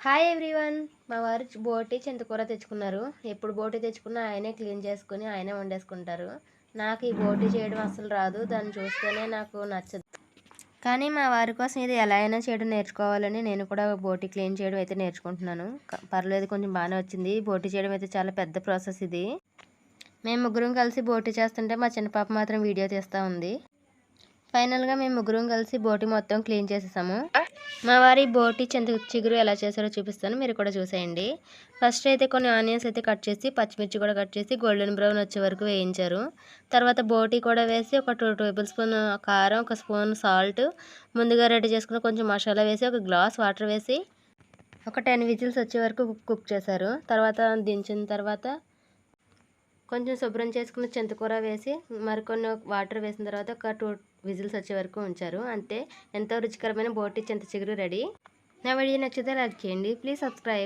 Hi everyone మా వారు బోటి చింతకూర తెచ్చుకున్నారు. ఎప్పుడు బోటి తెచ్చుకున్నా ఆయనే క్లీన్ చేసుకుని ఆయనే వండేసుకుంటారు. నాకు ఈ బోటి చేయడం అసలు రాదు. దాన్ని చూస్తేనే నాకు నచ్చదు. కానీ మా వారి కోసం ఇది ఎలా అయినా చేయడం నేర్చుకోవాలని నేను కూడా బోటి క్లీన్ చేయడం అయితే నేర్చుకుంటున్నాను. పర్లేదు కొంచెం బాగానే వచ్చింది. బోటి చేయడం అయితే చాలా పెద్ద ప్రాసెస్ ఇది. మేము ముగ్గురం కలిసి బోటి చేస్తుంటే మా చిన్న పాప మాత్రం వీడియో తీస్తూ ఉంది. ఫైనల్గా మేము ముగ్గురం కలిసి బోటి మొత్తం క్లీన్ చేసేసాము. మా వారి బోటి చింత చిగురు ఎలా చేశారో చూపిస్తాను. మీరు కూడా చూసేయండి. ఫస్ట్ అయితే కొన్ని ఆనియన్స్ అయితే కట్ చేసి పచ్చిమిర్చి కూడా కట్ చేసి గోల్డెన్ బ్రౌన్ వచ్చే వరకు వేయించారు. తర్వాత బోటి కూడా వేసి ఒక టూ టేబుల్ స్పూన్ కారం ఒక స్పూన్ సాల్ట్ ముందుగా రెడీ చేసుకున్న కొంచెం మసాలా వేసి ఒక గ్లాస్ వాటర్ వేసి ఒక టెన్ విజిల్స్ వచ్చే వరకు కుక్ చేశారు. తర్వాత దించిన తర్వాత కొంచెం శుభ్రం చేసుకున్న చింతకూర వేసి మరికొన్ని వాటర్ వేసిన తర్వాత ఒక టూ విజిల్స్ వచ్చే వరకు ఉంచారు. అంతే. ఎంతో రుచికరమైన బోటి చింత చిగురు రెడీ. నా వీడియో నచ్చితే లైక్ చేయండి. Please subscribe.